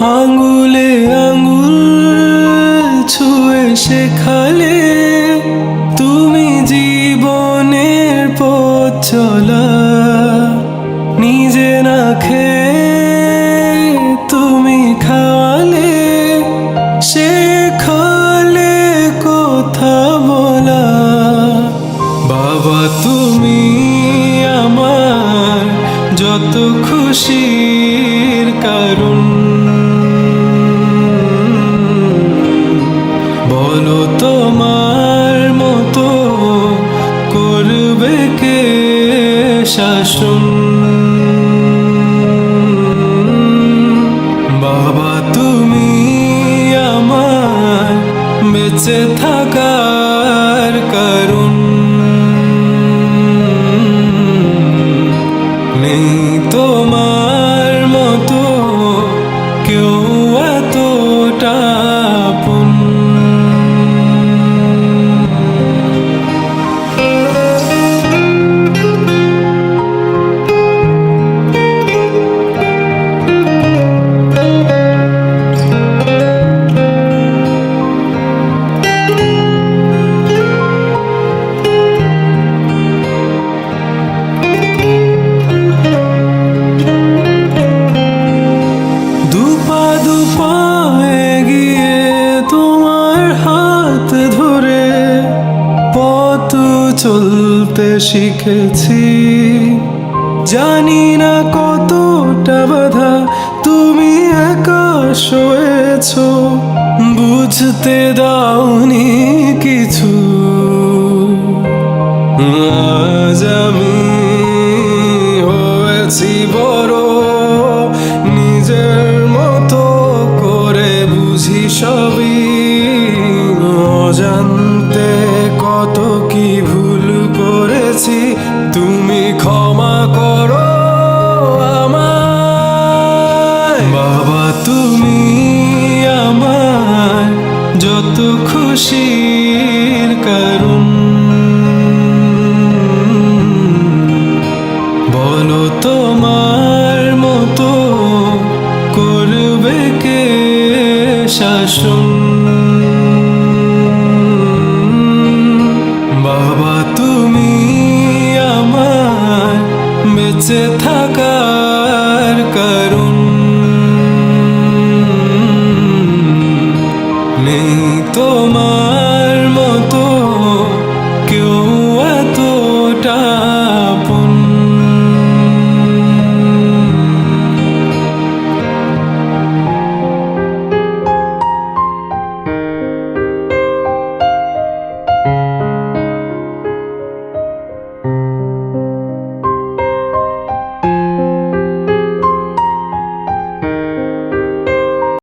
আঙ্গুলে আঙ্গুল ছুঁয়ে শেখালে তুমি জীবনের পথ চলা। নিজে না খেয়ে তুমি খাওয়ালে, শেখালে কথা বলা। বাবা তুমি আমার যত খুশির শাসন বাবা তুমি আমার বেঁচে থাকার চলতে শিখেছি। জানি না কতটা বাধা তুমি একা শোয়েছ বুঝতে দাওনি কিছু। আজ আমি হয়েছি বড়, নিজের মতো করে বুঝি সবই। করেছি তুমি ক্ষমা করো আমায়। বাবা, তুমি আমার যত খুশির কারণ। বলো তোমার মতো করবে কে শাসন?